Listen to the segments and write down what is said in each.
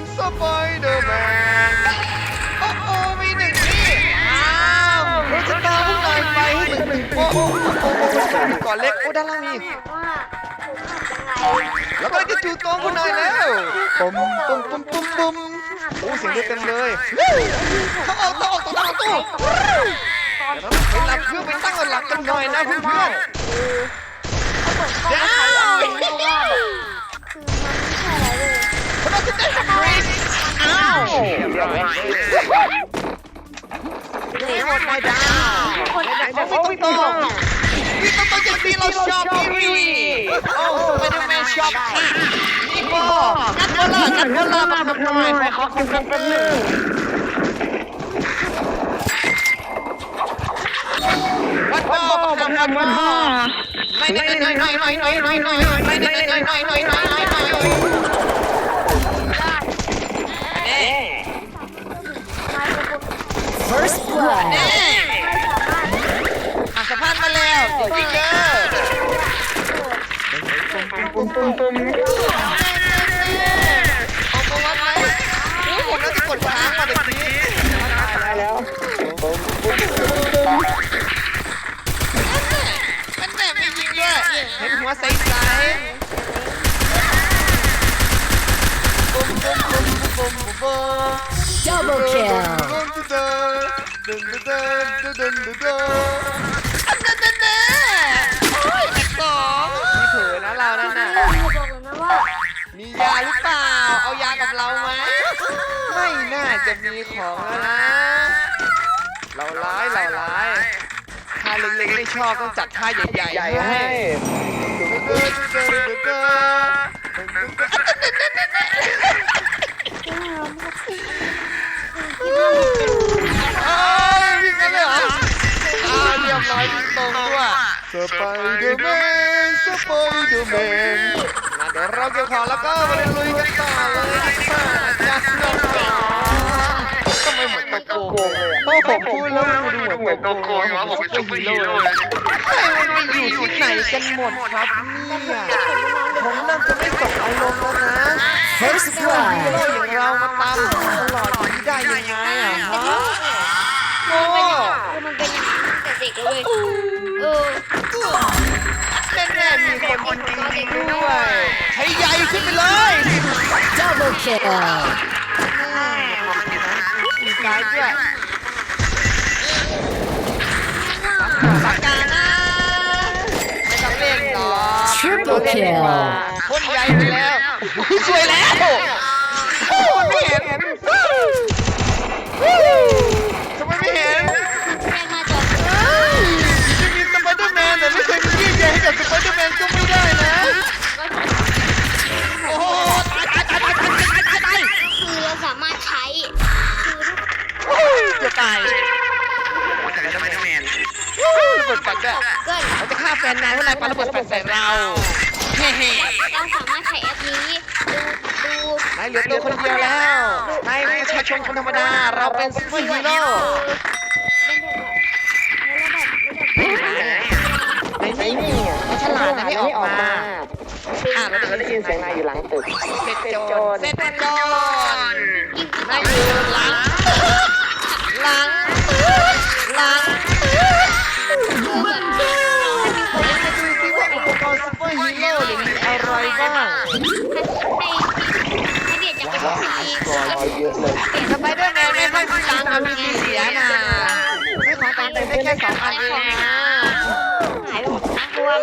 นสไปเดอร์แมนโอ้โอ้มีหนึ่งที่อ้าวเราจะตามพวกนายไปให้ถึงหนึ่งโอ้โอ้โอ้โอ้ก่อนเล็กโอ้ด้านล่างมีว่าผมทำยังไงแล้วก็จะจู่โจมพวกนายแล้วปุ่มปุ่มปุ่มปุ่มปุ่มโอ้เสียงเรียกเต็มเลยเขาเอาตัวออกตัวตั้งตู้เดี๋ยวเราไปหลับเครื่องไปตั้งหลักกันหน่อยนะเพื่อนๆเขาเปิดข้ อมูลเพราว่าแบบคือมันไม่ใช่อะไรเลยเราจะได้ทำอะไอ้าวนี่หมดไม่ได้เขาไม่ต้องต้องนี่ต้องต้องอย่างนี้เราชอบพี่วีโอ้สไปเดอร์แมนชอบค่ะนี่พ่องัดเวลางัดเวลามาทำไมไปขอคุยกันแป๊บนึงวัดพ่อทำวัดพ่อไม่ไม่ไม่ไม่ไม่ไม่ไม่ไม่ไม่ไม่ไม่ไม่ไม่ไม่ไม่ First blood. อะสะพานมาแล้วจริงเด้อปุ่มปุ่มปุ่ม Double kill. ดึงดึงดึงดึงดึงดึงดึงอันนั้นแน่โอ้ยแตกสองมีเผลอนะเรานั่นน่ะ บอกเลยนะว่ามียาหรือเปล่า เอายากับเราไหมไม่น่าจะมีของแล้วนะ เราร้ายเราร้ายถ้าเล็กๆไม่ชอบต้องจัดท่าใหญ่ๆให้ เอ้ยวิ่งกันเลยเหรออ้าเรียบร้อยตรงด้วยสไปเดอร์แมนสไปเดอร์แมนงั้นเดี๋ยวเราเก็บของแล้วก็มาลุยกันต่อเลยดีกว่าจัสน้องทำไมเหมือนตัวโกงเลยโอ้ผมพูดแล้วมันดูเหมือนตัวโกงอยู่วะผมเป็นซุปเปอร์ฮีโร่เลยมันไปอยู่ที่ไหนกันหมดครับเนี่ย ผมน่าจะไม่ส่งอารมณ์แล้วนะ First ฮีโร่ blood. อย่างเรามาตามหาตลอดอย่างนี้ได้ยังไงอะฮะโอ้คือมันเป็นอย่างนี้ตั้งแต่เด็กเลยเออแน่ๆมีคนจริงๆด้วยใช้ใหญ่ขึ้นไปเลย Double kill. มีซ้ายด้วย Triple kill คนใหญ่ไปแล้วสวยแล้วโอ้ไม่เห็นทำไมไม่เห็นจะมีสไปเดอร์แมนแต่ไม่เคยมียิ่งใหญ่ให้กับสปเดอร์แมนก็ไม่ได้นะโอ้ตายตายตายตายตายตายตายคือเราสามารถใช้จะตาย ระเบิดแฟลชด้วยเกิดเราจะฆ่าแฟนนายเพราะนายปาระเบิดแฟลชใส่เราเฮ้เฮ้เราสามารถใช้แอปนี้ดูดูนายเหลือตัวคนเดียวแล้วนายประชาชนคนธรรมดา เราเป็นซูเปอร์ฮีโร่เป็นแบบระดับระดับในนี่เขาฉลาดนะไม่ออกมาอะเราได้ยินเสียงนายอยู่หลังตึกเสร็จโจรเสร็จโจรยิ่งนายอยู่หลังหลัง ฮีโร่เนี่ยมีอะไรบ้างให้เบียดจากเป็นสีสไปเดอร์แมนไม่ค่อยมีตังค์กับมีเสียนะซื้อของตามเต็มได้แค่สองอันเองนะหายไปหมดนะเพราะว่า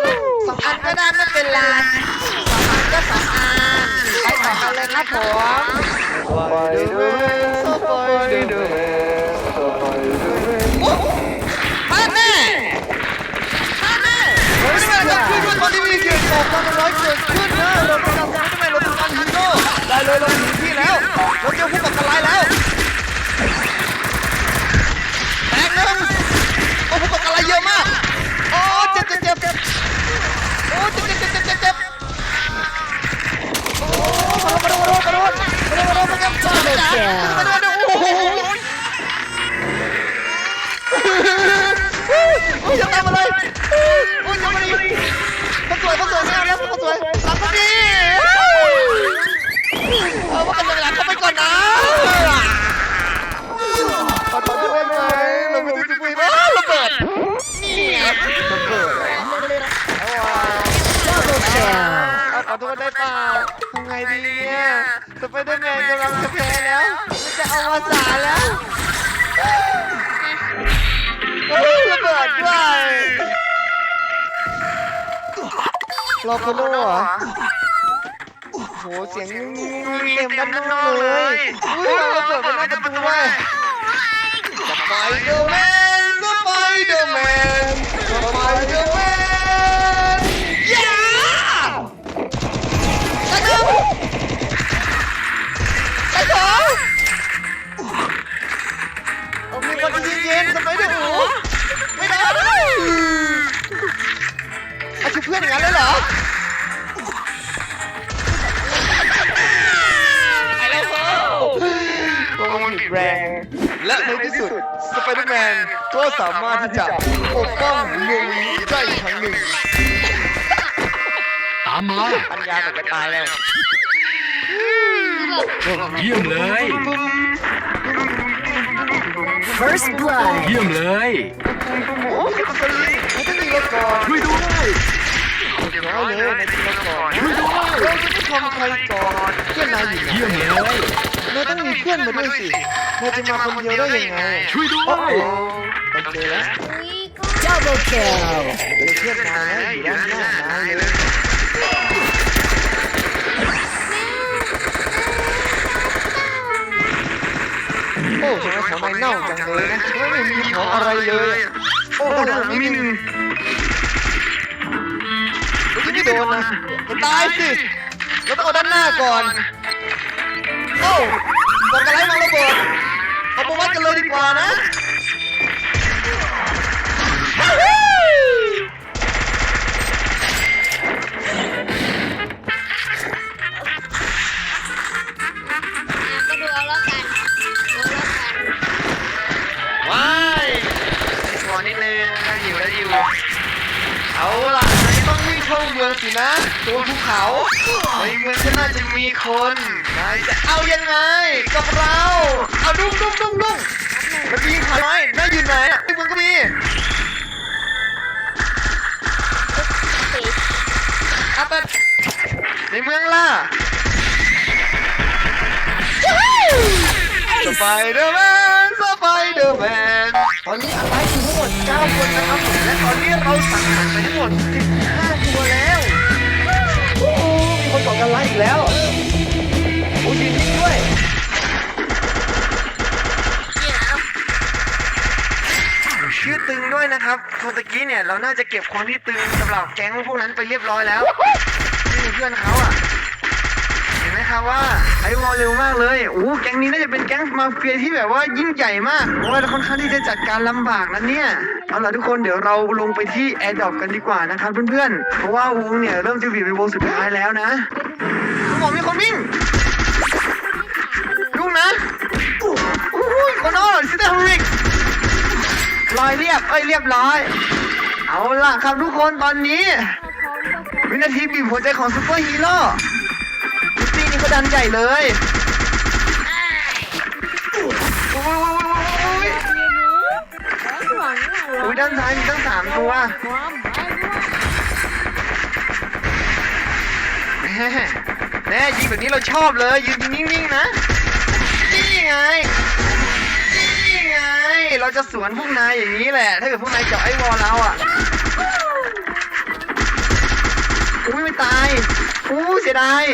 สองอันก็ได้ไม่เป็นไรสองอันก็สองอันไปต่อกันเลยครับผมไปดูไปดูมาแม่มาแม่ไม่ได้มาช่วยด้วยตอนนี้มีเหตุก coming right to his สไปเดอร์แมนกำลังจะแพ้แล้วมันจะเอาวสานแล้วโอ้ยระเบิดด้วยรอโคโน่เหรอโอ้โหเสียงเต็มด้านนอกเลยอุ้ยเราระเบิดไปหน้าประตูด้วยสไปเดอร์แมนสไปเดอร์แมนสไปเดอร์แมน และในที่สุดสไปเดอร์แมนก็สามารถที่จะปกป้องเมืองนี้ได้อีกครั้งหนึ่งตามมาปัญญาแต่จะตายแล้วเยี่ยมเลย First blood. เยี่ยมเลยโอ้ยมันต้องมีรถก่อนช่วยด้วยเดี๋ยวน้อยเลยในทีละก่อนช่วยด้วยเราจะไม่ทำใครก่อนเพื่อนนายอยู่ไหนเยี่ยมเลย นายต้องมีเพื่อนมาด้วยสินายจะมาคนเดียวได้ยังไงช่วยด้วโอ้โหยไปเจอแล้วอุ้ยก็ Double kill. เจอเพื่อนนายอยู่ด้านหน้านายเลยโอ้ทำไมของนายเน่าจังเลยนะไม่มีของอะไรเลย โอ้ด้านหลังมีหนึ่งมื่อกี้ไม่โดนนะจะตายสิเราต้องเอาด้านหน้าก่อน โอ้กดกระไรมาระเบิดเอาประวัติกันเลยดีกว่านะ ตัวภูเขาในเมืองก็น่าจะมีคนนายจะเอายังไง กับเรา เอาดุ้งดุ้งดุ้งดุ้งมันมีขาน้อยนายอยู่ไหนอะในเมืองก็มีอาตัดในเมืองล่ะสไปเดอร์แมนสไปเดอร์แมนตอนนี้อะไรอยู่ทั้งหมด9คนนะครับผมและตอนนี้เราสั่งหันไปทั้งหมด15 มีคนก่อีกแล้วโอ้ยยิงด้วยชื่อตึงด้วยนะครับตัวตะกี้เนี่ยเราน่าจะเก็บคนที่ตึงสำหรับแก๊งพวกนั้นไปเรียบร้อยแล้วนี่เพื่อนเขาอะเห็นไหมครับว่าไอ้วอลเร็วมากเลยโอ้แก๊งนี้น่าจะเป็นแก๊งมาเฟียที่แบบว่ายิ่งใหญ่มากเพราะว่าค่อนข้างที่จะจัดการลำบากนะเนี่ยเอาล่ะทุกคนเดี๋ยวเราลงไปที่แอร์ดรอปกันดีกว่านะครับเพื่อนๆเพราะว่าวงเนี่ยเริ่มจะบีบเป็นวงสุดท้ายแล้วนะ ผมมีคนวิ่งลุงนะโอ้ยคนอ้อนซิสเตอร์ริกรอยเรียบเอ้ยเรียบร้อย เอาล่ะครับทุกคนตอนนี้ วินาทีบีบหัวใจของซูเปอร์ฮีโร่ซิตี้นี่เขาดันใหญ่เลยโอ้ยโอ้ยโอ้ยโอ้ยโอ้ยด้านซ้ายมีตั้งสามตัว แม่แน่ยิงแบบนี้เราชอบเลยยืนนิ่งๆนะ นี่ไง นี่ไง เราจะสวนพวกนายอย่างนี้แหละ ถ้าเกิดพวกนายเจาะไอ้วอลเราอะอุ้ยไม่ตายอู้เสียดาย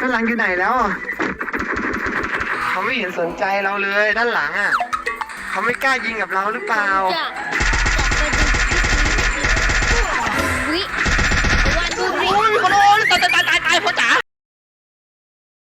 ด้านหลังอยู่ไหนแล้วเขาไม่เห็นสนใจเราเลยด้านหลังอะ เขาไม่กล้ายิงกับเราหรือเปล่า จ้ะ